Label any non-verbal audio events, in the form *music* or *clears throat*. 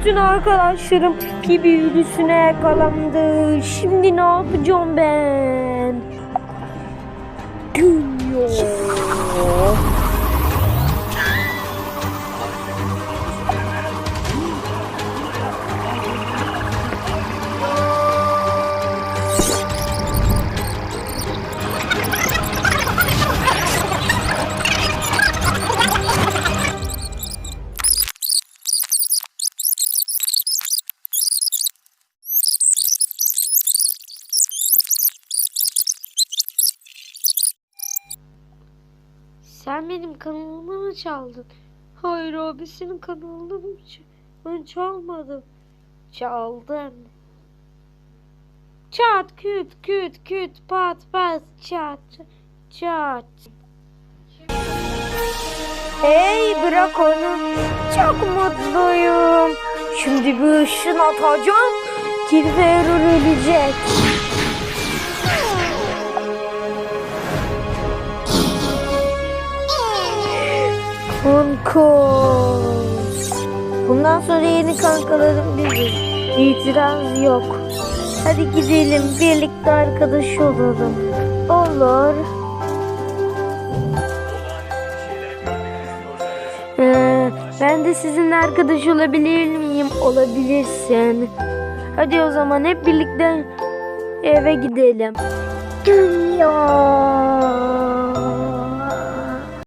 bütün arkadaşlarım pibi virüsüne yakalandı. Şimdi ne yapacağım ben? Dünya. Sen benim kanalımı mı çaldın? Hayır abi senin kanalını mı Ben çalmadım. Çaldın. Çat küt küt küt pat pat çat çat. Hey bırak onu. Çok mutluyum. Şimdi bir ışın atacağım. Kirver ölecek. Kankos. Bundan sonra yeni kankalarım biziz. İtiraz yok. Hadi gidelim birlikte arkadaş olalım. Olur. Ee, ben de sizinle arkadaş olabilir miyim? Olabilirsin. Hadi o zaman hep birlikte eve gidelim. *clears throat* Dünya.